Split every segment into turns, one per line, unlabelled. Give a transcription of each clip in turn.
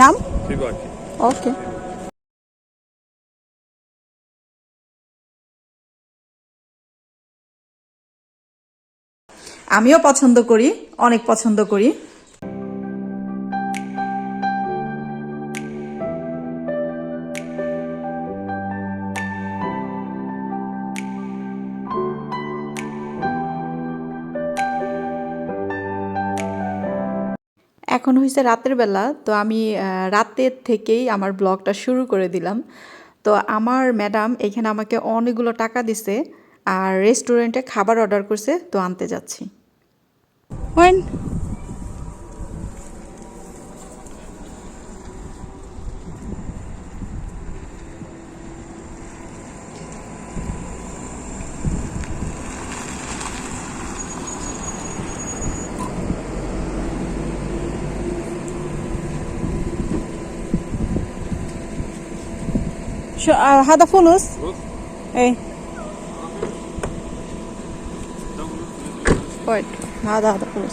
নাম? ওকে। আমিও পছন্দ করি অনেক পছন্দ করি। হয়েছে রাতের বেলা, তো আমি রাতের থেকেই আমার ব্লগটা শুরু করে দিলাম। তো আমার ম্যাডাম এখানে আমাকে অনেকগুলো টাকা দিছে আর রেস্টুরেন্টে খাবার অর্ডার করছে, তো আনতে যাচ্ছি। When? شو آه، هذا فلوس
فلوس؟
ايه وين هذا هذا فلوس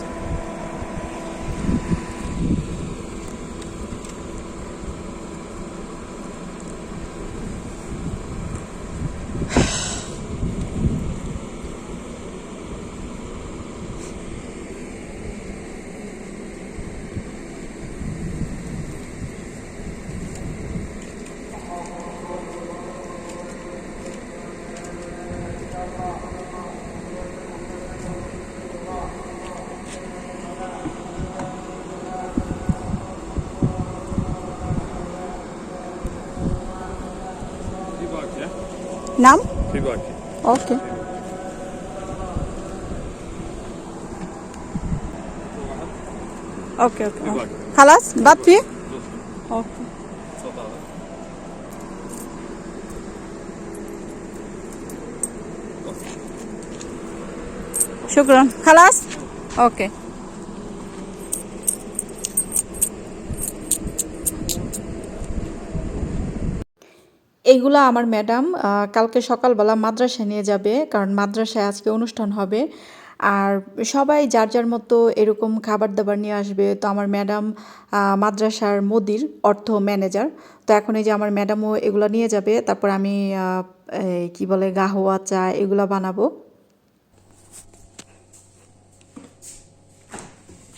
নাম? ওকে।
ওকে
ওকে খালাস বাদ দিয়ে।
ওকে।
শুক্রন। খালাস? ওকে। এইগুলো আমার ম্যাডাম কালকে সকালবেলা মাদ্রাসায় নিয়ে যাবে, কারণ মাদ্রাসায় আজকে অনুষ্ঠান হবে। আর সবাই যার যার মতো এরকম খাবার দাবার নিয়ে আসবে। তো আমার ম্যাডাম মাদ্রাসার মোদির, অর্থ ম্যানেজার। তো এখন এই যে আমার ম্যাডামও এগুলো নিয়ে যাবে, তারপর আমি কি বলে, গাহোয়া, চা এগুলো বানাবো।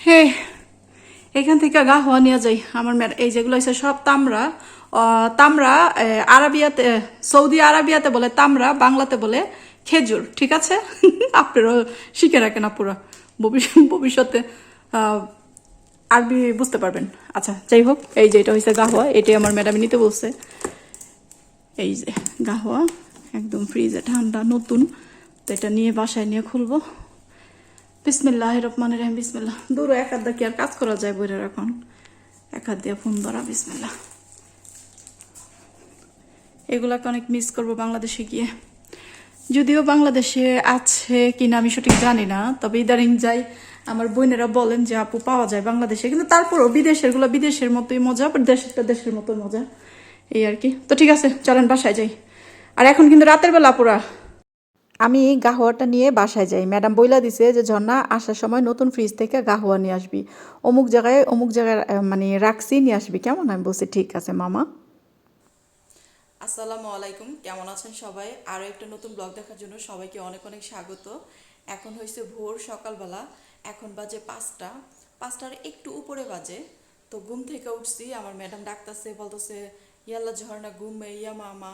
হে, এখান থেকে গা হওয়া নিয়ে যাই। আমার ম্যাড, এই যেগুলো হচ্ছে সব তামরা তামরা আরাবিয়াতে, সৌদি আরাবিয়াতে বলে তামরা, বাংলাতে বলে খেজুর, ঠিক আছে? আপনারাও শিখে রাখেন আপুরা। ভবিষ্যতে আরবি বুঝতে পারবেন। আচ্ছা যাই হোক, এই যে এটা হয়েছে গাহোয়া, এটাই আমার ম্যাডাম নিতে বলছে। এই যে গাহোয়া, একদম ফ্রিজে ঠান্ডা, নতুন। তো এটা নিয়ে বাসায় নিয়ে খুলবো। বিসমিল্লাহ রহমান রহিম, বিসমিল্লাহ। দূর এক দিয়ে কি আর কাজ করা যায় বইরের এখন? এক হাত দিয়ে ফোন ধরা, বিসমিল্লাহ। এগুলাকে অনেক মিস করব বাংলাদেশে গিয়ে। যদিও বাংলাদেশে আছে কিনা আমি সঠিক জানি না, তবে ইদারিং যাই আমার বোনেরা বলেন যে, আপু, পাওয়া যায় বাংলাদেশে। কিন্তু তারপরও বিদেশেরগুলো বিদেশের মতোই মজা বাট দেশেরটা দেশের মতো মজা। এই আর কি। তো ঠিক আছে, চলেন বাসায় যাই। আর এখন কিন্তু রাতের বেলা পুরা আমি গাহোয়াটা নিয়ে বাসায় যাই। ম্যাডাম বইলা দিছে যে, ঝর্ণা, আসার সময় নতুন ফ্রিজ থেকে গাহোয়া নিয়ে আসবি। অমুক জায়গায় অমুক জায়গায় মানে রাখছি, নিয়ে আসবি। কেমন আমি বলছি, ঠিক আছে, মামা।
আসসালামু আলাইকুম কেমন আছেন সবাই? আরও একটা নতুন ব্লগ দেখার জন্য সবাইকে অনেক অনেক স্বাগত। এখন হয়েছে ভোর সকালবেলা এখন বাজে পাঁচটা। পাঁচটার একটু উপরে বাজে তো ঘুম থেকে উঠছি। আমার ম্যাডাম ডাকতেছে বলতেছে ইয়াল্লা ঝর্ণা ঘুম ইয়া মামা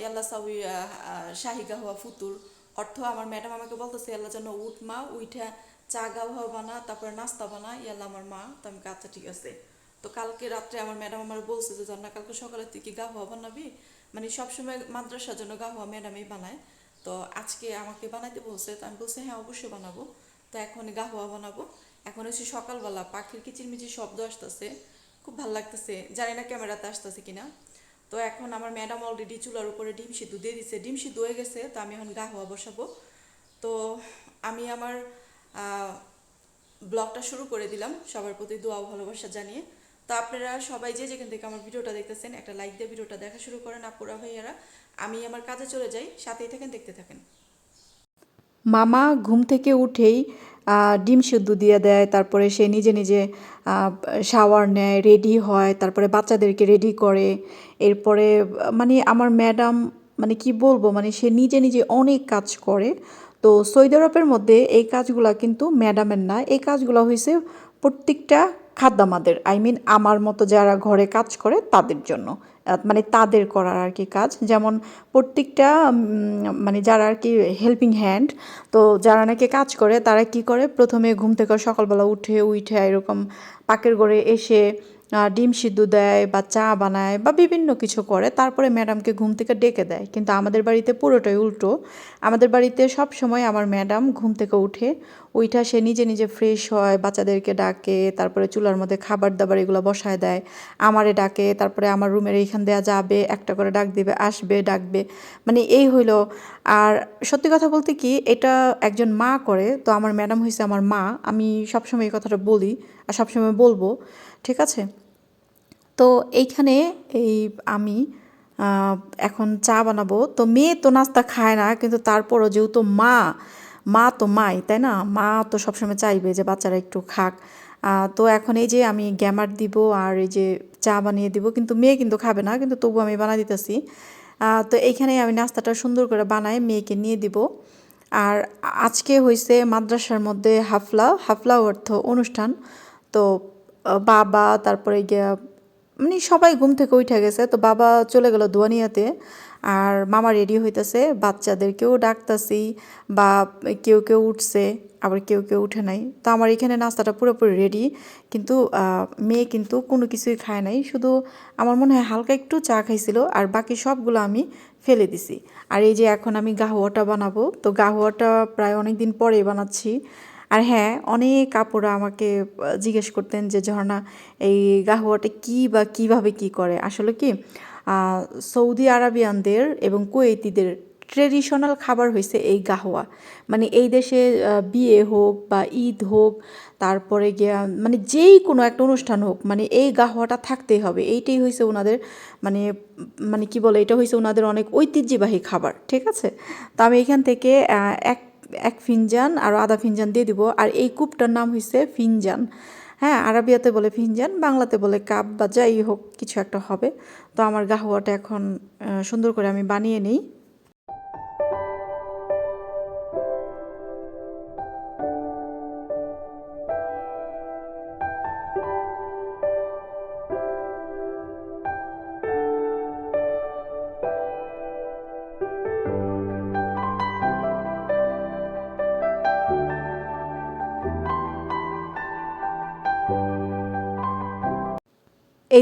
ইয়াল্লা সাউই আহ, আহ, শাহি গাহুয়া ফুতুর। অর্থ আমার ম্যাডাম আমাকে বলতেছে ইয়াল্লা যেন উঠ মা উঠা চা গাওয়া বানা তারপরে নাস্তা বানা ইয়াল্লা আমার মা। তো আমি আচ্ছা ঠিক আছে। তো কালকে রাত্রে আমার ম্যাডাম আমার বলছে যে জান্না কালকে সকালে তুই কি গাহুয়া বানাবি? মানে সবসময় মাদ্রাসার জন্য গাহুয়া ম্যাডামই বানায়। তো আজকে আমাকে বানাইতে বলছে, তো আমি বলছি হ্যাঁ অবশ্যই বানাবো। তো এখন গাহুয়া বানাবো। এখন হচ্ছে সকালবেলা পাখির কিচিরমিচির শব্দ আসতেছে। খুব ভালো লাগতেছে। জানি না ক্যামেরাতে আসতেছে কিনা। তো এখন আমার ম্যাডাম অলরেডি চুলার উপরে ডিম সিদ্ধ দিয়ে দিছে। ডিম সিদ্ধ হয়ে গেছে, তো আমি এখন গাহুয়া বসাবো। তো আমি আমার ব্লগটা শুরু করে দিলাম। সবার প্রতি দোয়া ভালোবাসা জানিয়ে। তো আপনারা সবাই যে যেখান থেকে আমার ভিডিওটা দেখতেছেন, একটা লাইক দিয়ে ভিডিওটা দেখা শুরু করেন আপুরা ভাইয়ারা আমি আমার কাজে চলে যাই, সাথেই থাকেন, দেখতে থাকেন।
মামা ঘুম থেকে উঠেই ডিম সিদ্ধ দিয়ে দেয়, তারপরে সে নিজে নিজে শাওয়ার নেয় রেডি হয়, তারপরে বাচ্চাদেরকে রেডি করে। এরপরে মানে আমার ম্যাডাম মানে কি বলব মানে সে নিজে নিজে অনেক কাজ করে। তো সৌদি আরবের মধ্যে এই কাজগুলা কিন্তু ম্যাডামের না, এই কাজগুলো হয়েছে প্রত্যেকটা খাদ্যামাদের আই মিন আমার মতো যারা ঘরে কাজ করে তাদের জন্য। মানে তাদের করার আর কি কাজ। যেমন প্রত্যেকটা মানে যারা আর কি হেল্পিং হ্যান্ড তো যারা নাকি কাজ করে, তারা কি করে? প্রথমে ঘুম থেকে সকালবেলা উঠে উঠে এরকম পাকের ঘরে এসে ডিম সিদ্ধ দেয় বা চা বানায় বা বিভিন্ন কিছু করে, তারপরে ম্যাডামকে ঘুম থেকে ডেকে দেয়। কিন্তু আমাদের বাড়িতে পুরোটাই উল্টো। আমাদের বাড়িতে সব সময় আমার ম্যাডাম ঘুম থেকে উঠে ওইটা সে নিজে নিজে ফ্রেশ হয়, বাচ্চাদেরকে ডাকে, তারপরে চুলার মধ্যে খাবার দাবার এগুলো বসায় দেয়। আমারে ডাকে, তারপরে আমার রুমের এইখান দেওয়া যাবে, একটা করে ডাক দিবে, আসবে, ডাকবে। মানে এই হইল। আর সত্যি কথা বলতে কি, এটা একজন মা করে, তো আমার ম্যাডাম হয়েছে আমার মা। আমি সবসময় এই কথাটা বলি আর সবসময় বলব। ঠিক আছে? তো এইখানে এই আমি এখন চা বানাবো। তো মেয়ে তো নাস্তা খায় না, কিন্তু তারপরও যেহেতু মা মা তো মাই, তাই না? মা তো সবসময় চাইবে যে বাচ্চারা একটু খাক। তো এখন এই যে আমি গ্যামার দিব আর এই যে চা বানিয়ে দিব, কিন্তু মেয়ে কিন্তু খাবে না, কিন্তু তবু আমি বানা দিতেছি। তো এইখানে আমি নাস্তাটা সুন্দর করে বানাই, মেয়েকে নিয়ে দিব। আর আজকে হয়েছে মাদ্রাসার মধ্যে হাফলা হাফলা অর্থ অনুষ্ঠান। তো বাবা, তারপরে গিয়া মানে সবাই ঘুম থেকে উঠে গেছে। তো বাবা চলে গেল দোয়ানিয়াতে, আর মামা রেডি হইতেছে। বাচ্চাদেরকেও ডাকতাছি, বা কেউ কেউ উঠছে, আবার কেউ কেউ উঠে নাই। তো আমার এখানে নাস্তাটা পুরোপুরি রেডি কিন্তু মেয়ে কিন্তু কোনো কিছুই খায় নাই। শুধু আমার মনে হয় হালকা একটু চা খাইছিল, আর বাকি সবগুলো আমি ফেলে দিছি। আর এই যে এখন আমি গাহুয়াটা বানাবো, তো গাহুয়াটা প্রায় অনেক দিন পরেই বানাচ্ছি। আর হ্যাঁ অনেক কাপড়রা আমাকে জিজ্ঞেস করতেন যে, ঝর্ণা, এই গাহুয়াটা কী বা কীভাবে কি করে? আসলে কি সৌদি আরবিয়ানদের এবং কুয়েতিদের ট্রেডিশনাল খাবার হয়েছে এই গাহওয়া। মানে এই দেশে বিয়ে হোক বা ঈদ হোক, তারপরে গিয়া মানে যেই কোনো একটা অনুষ্ঠান হোক মানে এই গাহওয়াটা থাকতেই হবে। এইটাই হয়েছে ওনাদের মানে মানে কি বলে, এটা হয়েছে ওনাদের অনেক ঐতিহ্যবাহী খাবার, ঠিক আছে? তো আমি এখান থেকে এক এক ফিনজান আর আধা ফিনজান দিয়ে দিব। আর এই কূপটার নাম হয়েছে ফিনজান। হ্যাঁ আরবিয়াতে বলে ফিনজান, বাংলাতে বলে কাপ বা যাই হোক কিছু একটা হবে। তো আমার গাহুয়াটা এখন সুন্দর করে আমি বানিয়ে নিই।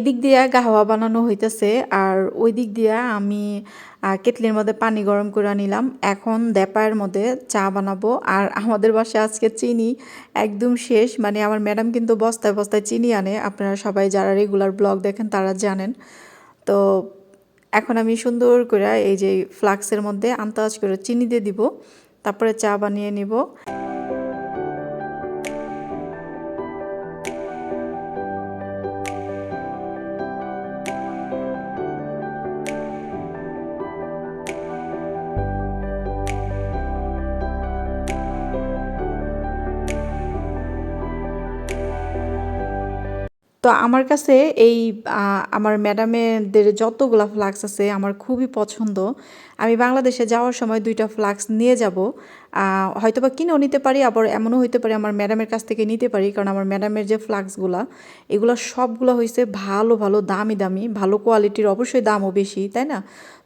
এই দিক দিয়া গাহওয়া বানানো হইতেছে, আর ওই দিক দিয়া আমি কেটলির মধ্যে পানি গরম করে নিলাম। এখন দেপায়ের মধ্যে চা বানাবো, আর আমাদের বাসায় আজকে চিনি একদম শেষ। মানে আমার ম্যাডাম কিন্তু বস্তায় বস্তায় চিনি আনে, আপনারা সবাই যারা রেগুলার ব্লগ দেখেন তারা জানেন। তো এখন আমি সুন্দর করে এই যে ফ্লাক্সের মধ্যে আন্তাজ করে চিনি দিয়ে দিব, তারপরে চা বানিয়ে নিব। তো আমার কাছে এই আমার ম্যাডামেদের যতগুলা ফ্লাক্স আছে আমার খুবই পছন্দ। আমি বাংলাদেশে যাওয়ার সময় দুইটা ফ্লাক্স নিয়ে যাব। হয়তো বা কিনেও নিতে পারি, আবার এমনও হইতে পারে আমার ম্যাডামের কাছ থেকে নিতে পারি, কারণ আমার ম্যাডামের যে ফ্লাক্সগুলা, এগুলো সবগুলো হয়েছে ভালো ভালো, দামি দামি, ভালো কোয়ালিটির, অবশ্যই দামও বেশি, তাই না?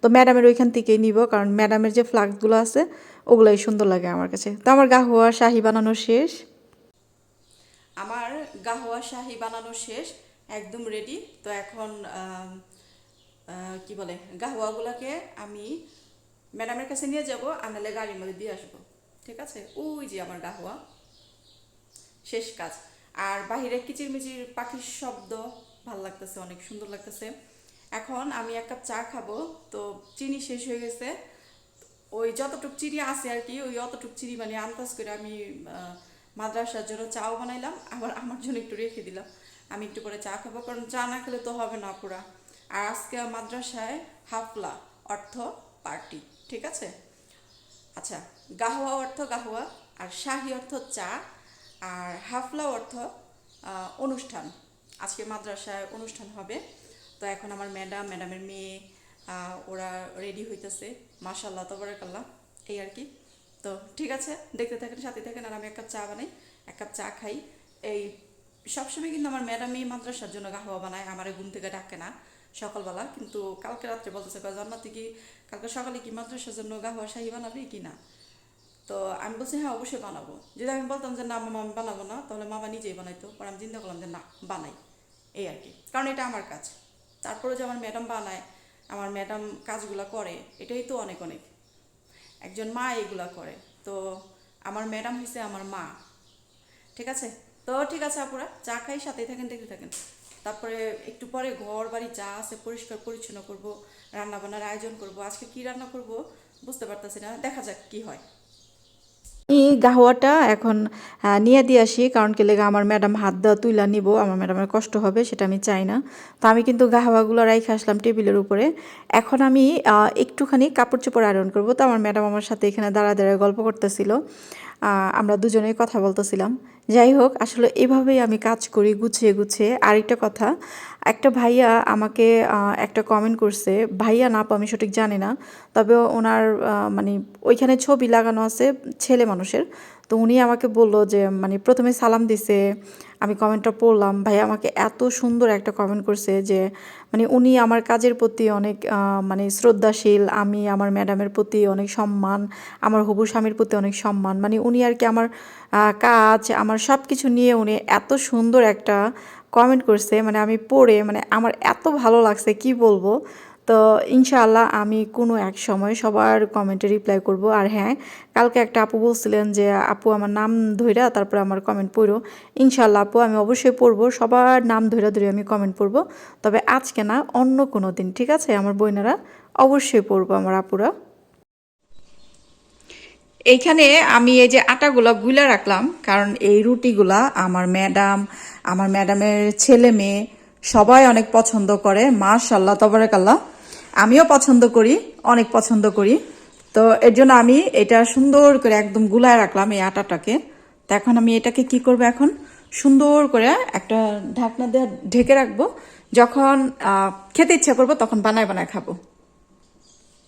তো ম্যাডামের ওইখান থেকেই নিব, কারণ ম্যাডামের যে ফ্লাক্সগুলো আছে, ওগুলোই সুন্দর লাগে আমার কাছে। তো আমার গাহুয়া, শাহি বানানো শেষ।
আমার গাহওয়া শাহি বানানো শেষ, একদম রেডি তো এখন কি বলে গাহওয়াগুলোকে আমি ম্যাডামের কাছে নিয়ে যাব, আনালে গাড়ির মধ্যে দিয়ে আসব। ঠিক আছে? ওই যে আমার গাহওয়া শেষ কাজ। আর বাহিরে কিচিরমিচির পাখির শব্দ ভালো লাগতেছে, অনেক সুন্দর লাগতেছে। এখন আমি এক কাপ চা খাব। তো চিনি শেষ হয়ে গেছে। ওই যতটুক চিনি আছে আর কি, ওই অতটুক চিনি মানে আন্দাজ করে আমি মাদ্রাসার জন্য চাও বানাইলাম, আবার আমার জন্য একটু রেখে দিলাম। আমি একটু করে চা খাব, কারণ চা না খেলে তো হবে না পুরা আর আজকে মাদ্রাসায় হাফলা, অর্থ, পার্টি, ঠিক আছে? আচ্ছা গাহওয়া অর্থ গাহওয়া আর শাহি অর্থ চা, আর হাফলা অর্থ অনুষ্ঠান। আজকে মাদ্রাসায় অনুষ্ঠান হবে। তো এখন আমার ম্যাডাম, ম্যাডামের মেয়ে ওরা রেডি হইতেছে। মাশাল্লাহ তবরাকাল্লাহ। এই আর কি। তো ঠিক আছে, দেখতে থাকেন, সাথে থাকেন, আর আমি এক কাপ চা বানাই, এক কাপ চা খাই। এই সবসময় কিন্তু আমার ম্যাডামই মাদ্রাসার জন্য গাহওয়া বানায়, আমার ঘুম থেকে ডাকে না সকালবেলা, কিন্তু কালকে রাত্রে বলতেছে জান্নাতি কি কালকে সকালে কি মাদ্রাসার জন্য গাহওয়া শাহি বানাবি কি না? তো আমি বলছি হ্যাঁ অবশ্যই বানাবো। যদি আমি বলতাম যে, না, মামা, আমি বানাবো না, তাহলে মামা নিজেই বানাইতো, পরে আমি চিন্তা করলাম যে, না, বানাই। এই আর কি। কারণ এটা আমার কাজ। তারপরে যে আমার ম্যাডাম বানায়, আমার ম্যাডাম কাজগুলো করে, এটাই তো অনেক অনেক। একজন মা এগুলা করে। তো আমার ম্যাডাম হয়েছে আমার মা। ঠিক আছে? তো ঠিক আছে আপুরা, চা খাই, সাথেই থাকেন, দেখতে থাকেন। তারপরে একটু পরে ঘর বাড়ি যা আছে পরিষ্কার পরিচ্ছন্ন করব, রান্নাবান্নার আয়োজন করব। আজকে কি রান্না করব বুঝতে পারতেছি না, দেখা যাক কি হয়।
এই গাহওয়াটা এখন নিয়ে দিয়ে আসি, কারণ কি লেগে আমার ম্যাডাম হাত দেওয়া তুইলা নিব, আমার ম্যাডামের কষ্ট হবে, সেটা আমি চাই না। তো আমি কিন্তু গাহওয়াগুলো রাইখে আসলাম টেবিলের উপরে। এখন আমি একটুখানি কাপড় চোপড় আয়রন করব। তো আমার ম্যাডাম আমার সাথে এখানে দাঁড়া দাঁড়ায় গল্প করতেছিল। আমরা দুজনেই কথা বলতেছিলাম। যাই হোক, আসলে এভাবেই আমি কাজ করি গুছিয়ে গুছিয়ে। আরেকটা কথা একটা ভাইয়া আমাকে একটা কমেন্ট করছে, ভাইয়া না আমি সঠিক জানি না। তবে ওনার মানে ওইখানে ছবি লাগানো আছে ছেলে মানুষের। তো উনি আমাকে বলল যে মানে প্রথমে সালাম দিছে, আমি কমেন্টটা পড়লাম। ভাই আমাকে এত সুন্দর একটা কমেন্ট করছে যে মানে উনি আমার কাজের প্রতি অনেক মানে শ্রদ্ধাশীল, আমি আমার ম্যাডামের প্রতি অনেক সম্মান, আমার হবু স্বামীর প্রতি অনেক সম্মান। মানে উনি আর কি আমার কাজ, আমার সব কিছু নিয়ে উনি এত সুন্দর একটা কমেন্ট করছে মানে আমি পড়ে মানে আমার এত ভালো লাগছে, কি বলব? তো ইনশাআল্লাহ আমি কোনো এক সময় সবার কমেন্টে রিপ্লাই করব। আর হ্যাঁ কালকে একটা আপু বলছিলেন যে, আপু, আমার নাম ধইরা তারপরে আমার কমেন্ট পড়ো। ইনশাআল্লাহ আপু, আমি অবশ্যই পড়ব, সবার নাম ধইরা ধরে আমি কমেন্ট পড়ব। তবে আজকে না, অন্য কোনো দিন, ঠিক আছে? আমার বোনেরা অবশ্যই পড়ব, আমার আপুরা। এইখানে আমি এই যে আটাগুলা গুলা রাখলাম, কারণ এই রুটিগুলা আমার ম্যাডাম, আমার ম্যাডামের ছেলে মেয়ে সবাই অনেক পছন্দ করে মাশাল্লাহ তবরাকাল্লাহ। আমিও পছন্দ করি, অনেক পছন্দ করি। তো এর জন্য আমি এটা সুন্দর করে একদম গুলায় রাখলাম এই আটাটাকে। তো এখন আমি এটাকে কি করব এখন? সুন্দর করে একটা ঢাকনা দিয়ে ঢেকে রাখব। যখন খেতে ইচ্ছা করব তখন বানায় বানায় খাব।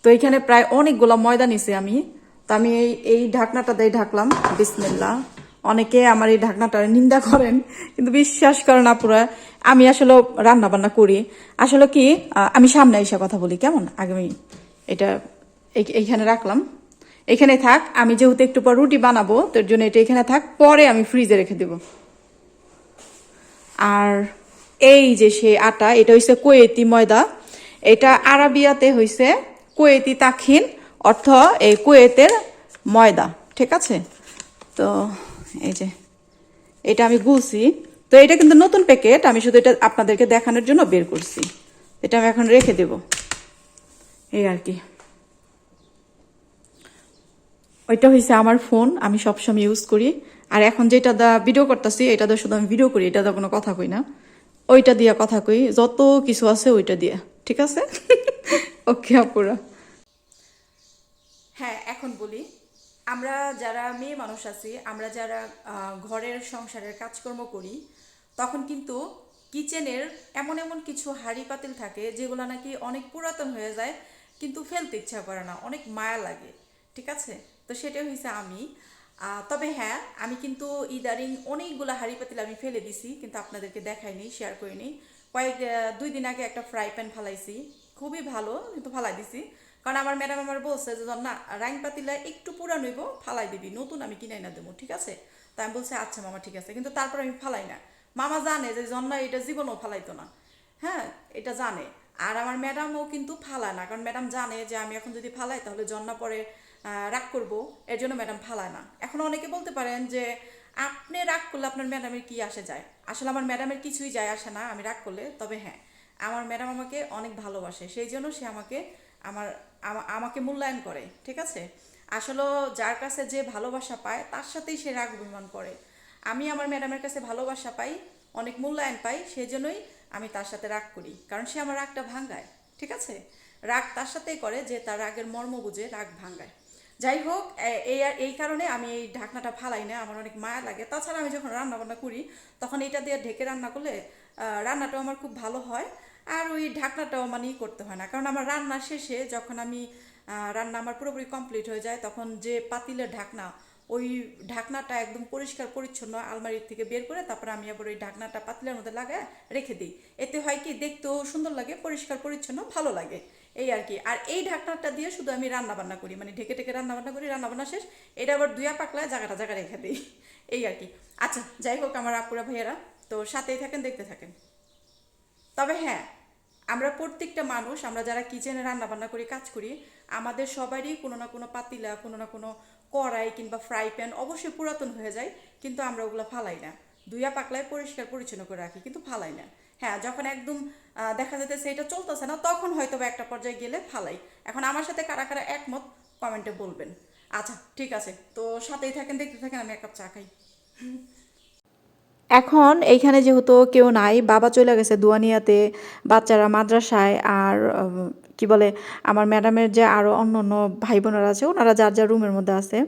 তো এখানে প্রায় অনেকগুলো ময়দা নিছি আমি। তো আমি এই এই ঢাকনাটা দিয়ে ঢাকলাম বিসমিল্লা অনেকে আমার এই ঢাকনাটা নিন্দা করেন, কিন্তু বিশ্বাস করেন আপুরা, আমি আসলে রান্না বান্না করি। আসলে কি আমি সামনে এসে কথা বলি, কেমন? আগামী, এটা, এই- এইখানে রাখলাম। এখানে থাক, আমি যেহেতু একটু পর রুটি বানাবো তোর জন্য এটা এখানে থাক, পরে আমি ফ্রিজে রেখে দেবো। আর এই যে সে আটা, এটা হইছে কোয়েতি ময়দা। এটা আরাবিয়াতে হইছে কোয়েতি তাখিন। অর্থ এই কুয়েতের ময়দা, ঠিক আছে? তো এই যে, এটা আমি গুলছি। তো এটা কিন্তু নতুন প্যাকেট, আমি শুধু এটা আপনাদেরকে দেখানোর জন্য বের করছি। এটা আমি এখন রেখে দেব। এই আর কি। ওইটা হয়েছে আমার ফোন, আমি সবসময় ইউজ করি। আর এখন যেটা দা ভিডিও করতেছি, এটা দিয়ে শুধু আমি ভিডিও করি, এটা দা কোনো কথা কই না। ওইটা দিয়ে কথা কই, যত কিছু আছে ওইটা দিয়ে, ঠিক আছে? ওকে আপুরা।
হ্যাঁ এখন বলি। আমরা যারা মেয়ে মানুষ আছি, আমরা যারা ঘরের সংসারের কাজকর্ম করি, তখন কিন্তু কিচেনের এমন এমন কিছু হাঁড়ি পাতিল থাকে, যেগুলো নাকি অনেক পুরাতন হয়ে যায়, কিন্তু ফেলতে ইচ্ছা করে না, অনেক মায়া লাগে, ঠিক আছে? তো সেটা হয়েছে আমি। তবে হ্যাঁ আমি কিন্তু ইদারিং অনেকগুলো হাঁড়ি পাতিল আমি ফেলে দিছি, কিন্তু আপনাদেরকে দেখাইনি শেয়ার করিনি। কয়েক দুই দিন আগে একটা ফ্রাই প্যান ফালাইছি, খুবই ভালো, কিন্তু ফালাই দিছি। কারণ আমার ম্যাডাম আমার বলছে যে না রাইন পাতিলা একটু পুরা নইব ফালাই দিবি, নতুন আমি কিনাই না দেবো, ঠিক আছে? তাই আমি বলছি আচ্ছা মামা, ঠিক আছে। কিন্তু তারপর আমি ফালাই না। মামা জানে যে, জন্না, এটা জীবনও ফালাইতো না। হ্যাঁ এটা জানে। আর আমার ম্যাডামও কিন্তু ফালায় না, কারণ ম্যাডাম জানে যে, আমি এখন যদি ফালাই, তাহলে জন্না পরে রাগ করব। এর জন্য ম্যাডাম ফালায় না। এখন অনেকে বলতে পারেন যে, আপনি রাগ করলে আপনার ম্যাডামের কি আসে যায়? আসলে আমার ম্যাডামের কিছুই যায় আসে না, আমি রাগ করলে, তবে হ্যাঁ আমার ম্যাডাম আমাকে অনেক ভালোবাসে। সেই জন্য সে আমাকে আমার আমাকে মূল্যায়ন করে, ঠিক আছে? আসলে যার কাছে যে ভালোবাসা পায়, তার সাথেই সে রাগ অভিমান করে। আমি আমার ম্যাডামের কাছে ভালোবাসা পাই, অনেক মূল্যায়ন পাই, সেজন্যই আমি তার সাথে রাগ করি। কারণ সে আমার রাগটা ভাঙ্গায়, ঠিক আছে? রাগ তার সাথেই করে যে তার রাগের মর্ম বুঝে রাগ ভাঙ্গায়। যাই হোক এই আর, এই কারণে আমি এই ঢাকনাটা ফালাই না, আমার অনেক মায়া লাগে। তাছাড়া আমি যখন রান্না বান্না করি, তখন এটা দিয়ে ঢেকে রান্না করলে রান্নাটাও আমার খুব ভালো হয়। আর ওই ঢাকনাটাও মানে করতে হয় না। কারণ আমার রান্না শেষে যখন আমি রান্না আমার পুরোপুরি কমপ্লিট হয়ে যায়, তখন যে পাতিলের ঢাকনা, ওই ঢাকনাটা একদম পরিষ্কার পরিচ্ছন্ন আলমারির থেকে বের করে তারপরে আমি আবার ওই ঢাকনাটা পাতিলের মধ্যে লাগায় রেখে দিই। এতে হয় কি, দেখতেও সুন্দর লাগে, পরিষ্কার পরিচ্ছন্ন, ভালো লাগে। এই আর কি। আর এই ঢাকনাটা দিয়ে শুধু আমি রান্না বান্না করি মানে ঢেকে ঢেকে রান্না বান্না করি রান্না বান্না শেষ, এটা আবার দুয়া পাকলায় জায়গাটা জায়গা রেখে দিই। এই আর কি। আচ্ছা যাই হোক আমার আপুরা ভাইয়েরা, তো সাথেই থাকেন, দেখতে থাকেন। তবে হ্যাঁ আমরা প্রত্যেকটা মানুষ, আমরা যারা কিচেনে রান্না বান্না করি কাজ করি, আমাদের সবারই কোনো না কোনো পাতিলা, কোনো না কোনো কড়াই কিংবা ফ্রাই প্যান অবশ্যই পুরাতন হয়ে যায়, কিন্তু আমরা ওগুলো ফালাই না। দুইয়া পাকলায় পরিষ্কার পরিচ্ছন্ন করে রাখি, কিন্তু ফালাই না। হ্যাঁ যখন একদম দেখা যেতেছে এটা চলতেছে না, তখন হয়তো বা একটা পর্যায়ে গেলে ফালাই। এখন আমার সাথে কারা কারা একমত, কমেন্টে বলবেন। আচ্ছা ঠিক আছে, তো সাথেই থাকেন, দেখতে থাকেন, আমি এক কাপ চা খাই।
এখন এইখানে যেহেতু কেউ নাই, বাবা চলে গেছে দুয়ানিয়াতে, বাচ্চারা মাদ্রাসায় আর কি বলে, আমার ম্যাডামের যে আরও অন্য অন্য ভাই বোনেরা আছে, ওনারা যার যার রুমের মধ্যে আছে।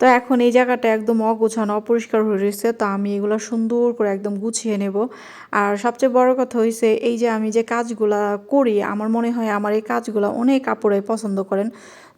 তো এখন এই জায়গাটা একদম অগোছানো, অপরিষ্কার হয়ে রয়েছে, তো আমি এগুলো সুন্দর করে একদম গুছিয়ে নেব। আর সবচেয়ে বড় কথা হয়েছে এই যে আমি যে কাজগুলা করি, আমার মনে হয় আমার এই কাজগুলো অনেক কাপড়ে পছন্দ করেন।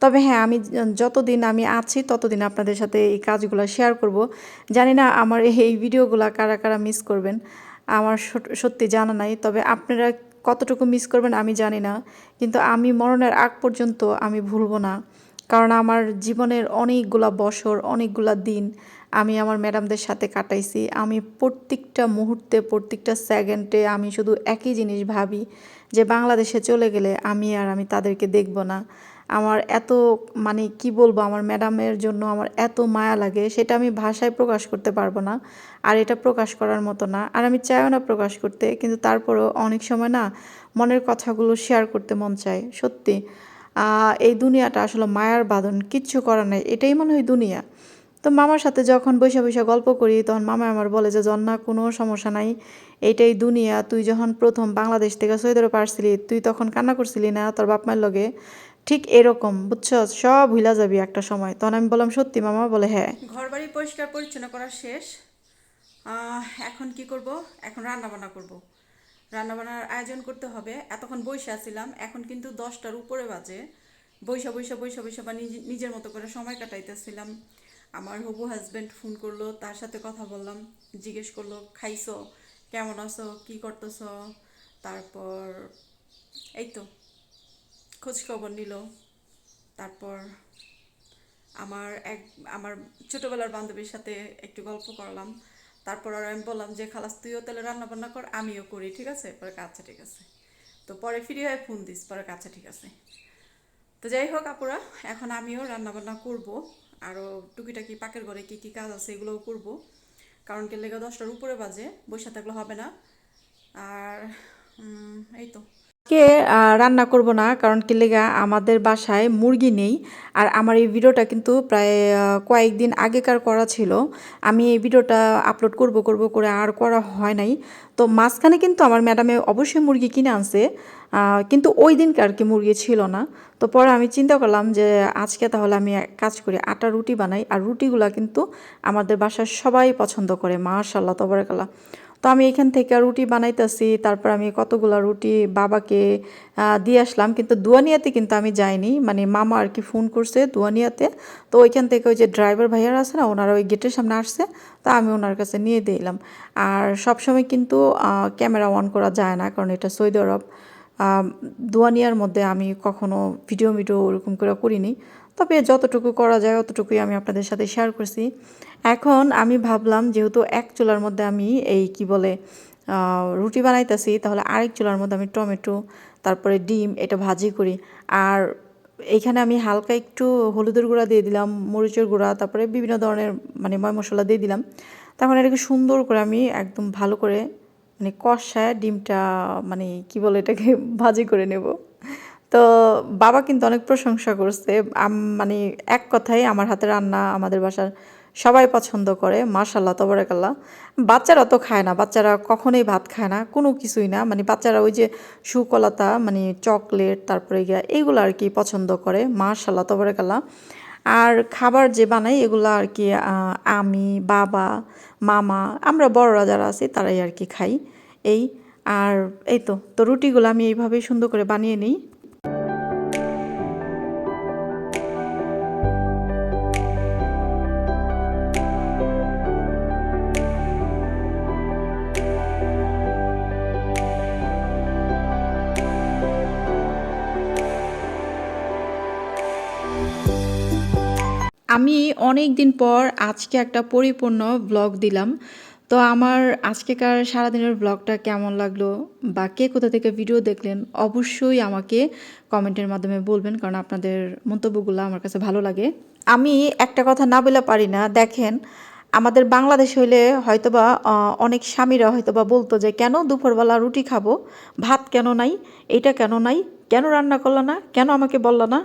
তবে হ্যাঁ আমি যতদিন আমি আছি ততদিন আপনাদের সাথে এই কাজগুলো শেয়ার করব। জানি না আমার এই ভিডিওগুলো কারা কারা মিস করবেন, আমার সত- সত্যি জানা নাই। তবে আপনারা কতটুকু মিস করবেন আমি জানি না, কিন্তু আমি মরণের আগ পর্যন্ত আমি ভুলবো না। কারণ আমার জীবনের অনেকগুলা বছর, অনেকগুলা দিন আমি আমার ম্যাডামদের সাথে কাটাইছি। আমি প্রত্যেকটা মুহূর্তে, প্রত্যেকটা সেকেন্ডে আমি শুধু একই জিনিস ভাবি যে বাংলাদেশে চলে গেলে আমি আর আমি তাদেরকে দেখব না। আমার এত মানে কি বলব, আমার ম্যাডামের জন্য আমার এত মায়া লাগে, সেটা আমি ভাষায় প্রকাশ করতে পারব না। আর এটা প্রকাশ করার মতো না। আর আমি চাইও না প্রকাশ করতে, কিন্তু তারপরেও অনেক সময় না মনের কথাগুলো শেয়ার করতে মন চায়, সত্যি। এই দুনিয়াটা আসলে মায়ার বাঁধন, কিচ্ছু করার নাই, এটাই মনে হয় দুনিয়া। তো মামার সাথে যখন বসে বসে গল্প করি, তখন মামা আমার বলে যে জন্না কোনো সমস্যা নাই এইটাই দুনিয়া। তুই যখন প্রথম বাংলাদেশ থেকে সৈদরে পারছিলি তুই তখন কান্না করছিলি না তোর বাপ মায়ের লগে? ঠিক এরকম, বুঝছ? সব ভুলা যাবি একটা সময়। তখন আমি বললাম, সত্যি মামা? বলে হ্যাঁ।
ঘর বাড়ি পরিষ্কার পরিচ্ছন্ন করা শেষ। এখন কি করব? এখন রান্না বান্না করব। রান্না বান্নার আয়োজন করতে হবে। এতক্ষণ বসে আছিলাম। এখন কিন্তু দশটার উপরে বাজে। বৈশা বৈশা বৈশা বৈশা বা নিজে- নিজের মতো করে সময় কাটাইতেছিলাম। আমার হবু হাজব্যান্ড ফোন করল, তার সাথে কথা বললাম। জিজ্ঞেস করল, খাইছো? কেমন আছো? কি করতেছ? তারপর, এই তো। খোঁজ খবর নিল। তারপর আমার এক, আমার ছোটবেলার বান্ধবীর সাথে একটু গল্প করলাম। তারপর আর আমি বললাম যে, খালাস, তুইও তাহলে রান্না বান্না কর, আমিও করি, ঠিক আছে? পরে আচ্ছা ঠিক আছে। তো পরে ফ্রি হয়ে ফোন দিস পরে আচ্ছা ঠিক আছে। তো যাই হোক, আপুরা, এখন আমিও রান্না বান্না করব। আরও টুকিটাকি পাকের ঘরে কী কী কাজ আছে, এগুলোও করব। কারণ কি, লেগে দশটার উপরে বাজে, বসে থাকলে হবে না। আর এই তো।
কে রান্না করব না, কারণ কি লেগা, আমাদের বাসায় মুরগি নেই। আর আমার এই ভিডিওটা কিন্তু প্রায় কয়েকদিন আগেকার করা ছিল। আমি এই ভিডিওটা আপলোড করব করব করে আর করা হয় নাই। তো মাঝখানে কিন্তু আমার ম্যাডামে অবশ্যই মুরগি কিনে আনছে কিন্তু ওই দিনকার কি মুরগি ছিল না। তো পরে আমি চিন্তা করলাম যে, আজকে তাহলে আমি কাজ করি, আটা রুটি বানাই। আর রুটিগুলা কিন্তু আমাদের বাসার সবাই পছন্দ করে মাশাল্লাহ তবরাকাল্লাহ। তো আমি এখান থেকে রুটি বানাইতেছি, তারপর আমি কতগুলা রুটি বাবাকে দিয়ে আসলাম। কিন্তু দুয়ানিয়াতে কিন্তু আমি যাইনি মানে মামা আর কি ফোন করছে দুয়ানিয়াতে। তো ওইখান থেকে ওই যে ড্রাইভার ভাইয়ারা আছে না, ওনারা ওই গেটের সামনে আসছে, তো আমি ওনার কাছে নিয়ে দিলাম। আর সবসময় কিন্তু ক্যামেরা অন করা যায় না, কারণ এটা সৌদি আরব। দুয়ানিয়ার মধ্যে আমি কখনো ভিডিও ভিডিও ওরকম করে করিনি। তবে যতটুকু করা যায় অতটুকুই আমি আপনাদের সাথে শেয়ার করছি। এখন আমি ভাবলাম যেহেতু এক চুলার মধ্যে আমি এই কি বলে রুটি বানাইতেছি, তাহলে আরেক চুলার মধ্যে আমি টমেটো, তারপরে ডিম এটা ভাজি করি। আর এইখানে আমি হালকা একটু হলুদের গুঁড়া দিয়ে দিলাম, মরিচের গুঁড়া, তারপরে বিভিন্ন ধরনের মানে ময় মশলা দিয়ে দিলাম। তখন এটাকে সুন্দর করে আমি একদম ভালো করে মানে কষায় ডিমটা মানে কি বলে এটাকে ভাজি করে নেব। তো বাবা কিন্তু অনেক প্রশংসা করছে। মানে এক কথায় আমার হাতে রান্না আমাদের বাসার সবাই পছন্দ করে মাশাল্লাহ তবরাকাল্লাহ। বাচ্চারা তো খায় না, বাচ্চারা কখনোই ভাত খায় না, কোনো কিছুই না। মানে বাচ্চারা ওই যে সুকলতা মানে চকলেট, তারপরে গিয়া এইগুলো আর কি পছন্দ করে মাশাল্লাহ তবরাকাল্লাহ। আর খাবার যে বানাই এগুলো আর কি আমি, বাবা, মামা, আমরা বড়রা যারা আছি তারাই আর কি খাই। এই, আর এই তো তো রুটিগুলো আমি এইভাবেই সুন্দর করে বানিয়ে নিই। আমি অনেক দিন পর আজকে একটা পরিপূর্ণ ব্লগ দিলাম। তো আমার আজকেকার সারাদিনের ব্লগটা কেমন লাগল বা কে কোথা থেকে ভিডিও দেখলেন, অবশ্যই আমাকে কমেন্টের মাধ্যমে বলবেন, কারণ আপনাদের মন্তব্যগুলো আমার কাছে ভালো লাগে। আমি একটা কথা না বলে পারি না, দেখেন, আমাদের বাংলাদেশ হইলে হয়তোবা অনেক স্বামীরা হয়তোবা বলতো যে, কেন দুপুরবেলা রুটি খাব? ভাত কেন নাই? এটা কেন নাই? কেন রান্না করল না? কেন আমাকে বলল না?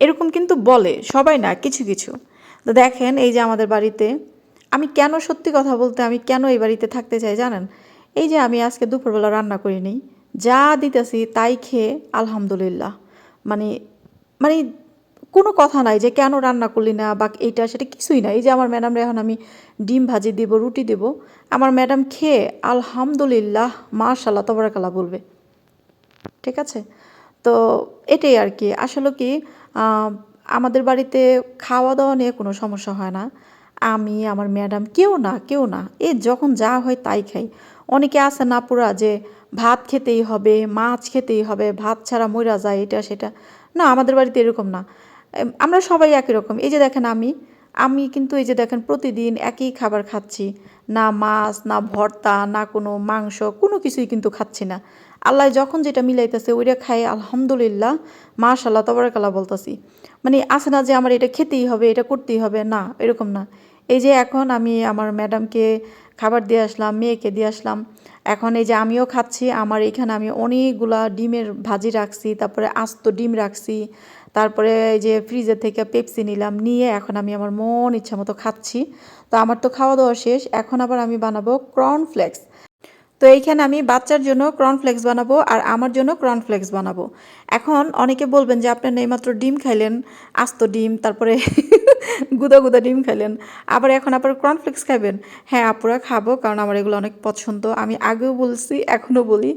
এরকম কিন্তু বলে, সবাই না, কিছু কিছু। তো দেখেন, এই যে আমাদের বাড়িতে, আমি কেন সত্যি কথা বলতে, আমি কেন এই বাড়িতে থাকতে চাই জানেন? এই যে আমি আজকে দুপুরবেলা রান্না করিনি যা দিতেছি তাই খেয়ে আলহামদুলিল্লাহ। মানে মানে কোনো কথা নাই যে কেন রান্না করলি না বা এইটা, সেটা কিছুই না এই যে আমার ম্যাডামরা এখন আমি ডিম ভাজি দেবো, রুটি দেবো, আমার ম্যাডাম খেয়ে আলহামদুলিল্লাহ মাশাল্লাহ তবরাকাল্লাহ বলবে। ঠিক আছে? তো এটাই আর কি। আসলে কি আমাদের বাড়িতে খাওয়া দাওয়া নিয়ে কোনো সমস্যা হয় না। আমি, আমার ম্যাডাম কেউ না কেউ না। এ যখন যা হয় তাই খাই। অনেকে আছে না পুরা যে ভাত খেতেই হবে, মাছ খেতেই হবে, ভাত ছাড়া মইরা যায়, এটা সেটা। না, আমাদের বাড়িতে এরকম না। আমরা সবাই একই রকম। এই যে দেখেন আমি আমি কিন্তু এই যে দেখেন প্রতিদিন একই খাবার খাচ্ছি। না মাছ, না ভর্তা, না কোনো মাংস, কোনো কিছুই কিন্তু খাচ্ছি না। আল্লাহ যখন যেটা মিলাইতেছে, ওইটা খাই আলহামদুলিল্লাহ মাশাল্লাহ তবরাকাল্লাহ বলতেছি। মানে আছে না যে আমার এটা খেতেই হবে, এটা করতেই হবে? না, এরকম না। এই যে এখন আমি আমার ম্যাডামকে খাবার দিয়ে আসলাম, মেয়েকে দিয়ে আসলাম, এখন এই যে আমিও খাচ্ছি, আমার এখানে আমি অনেকগুলা ডিমের ভাজি রাখছি, তারপরে আস্ত ডিম রাখছি, তারপরে এই যে ফ্রিজের থেকে পেপসি নিলাম, নিয়ে এখন আমি আমার মন ইচ্ছা মতো খাচ্ছি। তো আমার তো খাওয়া দাওয়া শেষ, এখন আবার আমি বানাবো কর্নফ্লেক্স তো এইখানে আমি বাচ্চার জন্য কর্নফ্লেক্স বানাবো আর আমার জন্য কর্নফ্লেক্স বানাবো। এখন অনেকে বলবেন যে আপনার এইমাত্র ডিম খাইলেন, আস্ত ডিম, তারপরে গুদা গুদা ডিম খাইলেন, আবার এখন আবার কর্নফ্লেক্স খাবেন হ্যাঁ আপুরা, খাব, কারণ আমার এগুলো অনেক পছন্দ। আমি আগেও বলছি, এখনও বলি,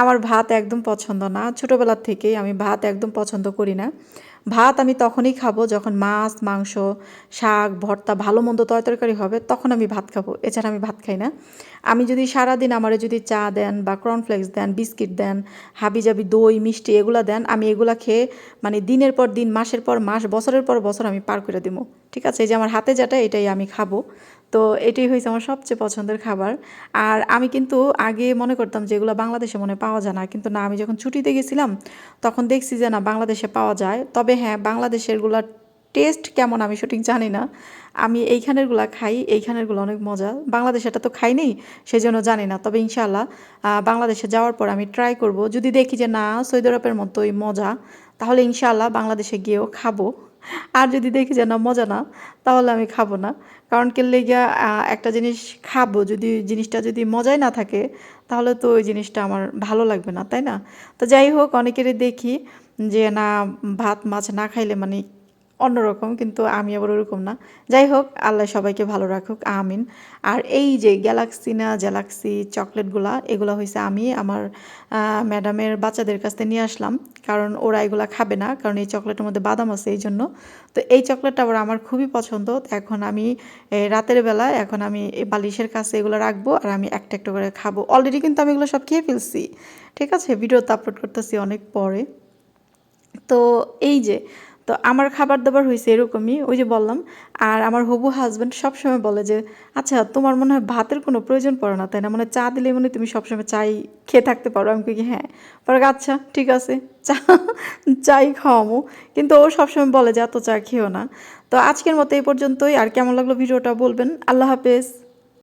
আমার ভাত একদম পছন্দ না। ছোটোবেলার থেকেই আমি ভাত একদম পছন্দ করি না। ভাত আমি তখনই খাব যখন মাছ, মাংস, শাক, ভর্তা, ভালো মন্দ তরকারি হবে, তখন আমি ভাত খাব। এছাড়া আমি ভাত খাই না। আমি যদি সারাদিন আমারে যদি চা দেন বা কর্নফ্লেক্স দেন বিস্কিট দেন, হাবিজাবি দই, মিষ্টি এগুলা দেন, আমি এগুলা খেয়ে মানে দিনের পর দিন, মাসের পর মাস, বছরের পর বছর আমি পার করে দিব। ঠিক আছে? এই যে আমার হাতে যেটা, এটাই আমি খাব। তো এটাই হয়েছে আমার সবচেয়ে পছন্দের খাবার। আর আমি কিন্তু আগে মনে করতাম যে এগুলো বাংলাদেশে মনে পাওয়া যায় না। কিন্তু না, আমি যখন ছুটিতে গেছিলাম, তখন দেখছি যে না, বাংলাদেশে পাওয়া যায়। তবে হ্যাঁ বাংলাদেশেরগুলা টেস্ট কেমন আমি সঠিক জানি না। আমি এইখানেরগুলা খাই এইখানেরগুলো অনেক মজা। বাংলাদেশেটা তো খাই নেই সেই জন্য জানি না। তবে ইনশাআল্লাহ বাংলাদেশে যাওয়ার পর আমি ট্রাই করব। যদি দেখি যে না, সৌদি আরবের মতোই মজা, তাহলে ইনশাআল্লাহ বাংলাদেশে গিয়েও খাব। আর যদি দেখি যে না, মজা না, তাহলে আমি খাব না। কারণ কে গিয়া একটা জিনিস খাব, যদি জিনিসটা যদি মজাই না থাকে, তাহলে তো ওই জিনিসটা আমার ভালো লাগবে না, তাই না? তো যাই হোক, অনেকেরই দেখি যে না, ভাত, মাছ না খাইলে মানে অন্যরকম, কিন্তু আমি আবার ওরকম না। যাই হোক, আল্লাহ সবাইকে ভালো রাখুক, আমিন। আর এই যে গ্যালাক্সি না জ্যালাক্সি চকলেটগুলা, এগুলো হয়েছে আমি আমার ম্যাডামের বাচ্চাদের কাছ থেকে নিয়ে আসলাম। কারণ ওরা এগুলা খাবে না, কারণ এই চকলেটের মধ্যে বাদাম আছে এই জন্য। তো এই চকলেটটা আবার আমার খুবই পছন্দ। এখন আমি রাতের বেলা এখন আমি এই বালিশের কাছে এগুলো রাখব আর আমি একটা একটা করে খাব। অলরেডি কিন্তু আমি এগুলো সব খেয়ে ফেলছি। ঠিক আছে? ভিডিও তো আপলোড করতেছি অনেক পরে। তো এই যে তো আমার খাবার দাবার হয়েছে এরকমই, ওই যে বললাম। আর আমার হবু হাজব্যান্ড সবসময় বলে যে আচ্ছা তোমার মনে হয় ভাতের কোনো প্রয়োজন পড়ে না, তাই না? মানে চা দিলে মনে তুমি সবসময় চাই খেয়ে থাকতে পারো। আমি কি হ্যাঁ। পরে আচ্ছা ঠিক আছে, চা, চাই খাওয়ামো। কিন্তু ও সবসময় বলে যে, এত চা খেও না। তো আজকের মতো এই পর্যন্তই। আর কেমন লাগল ভিডিওটা বলবেন। আল্লাহ হাফেজ।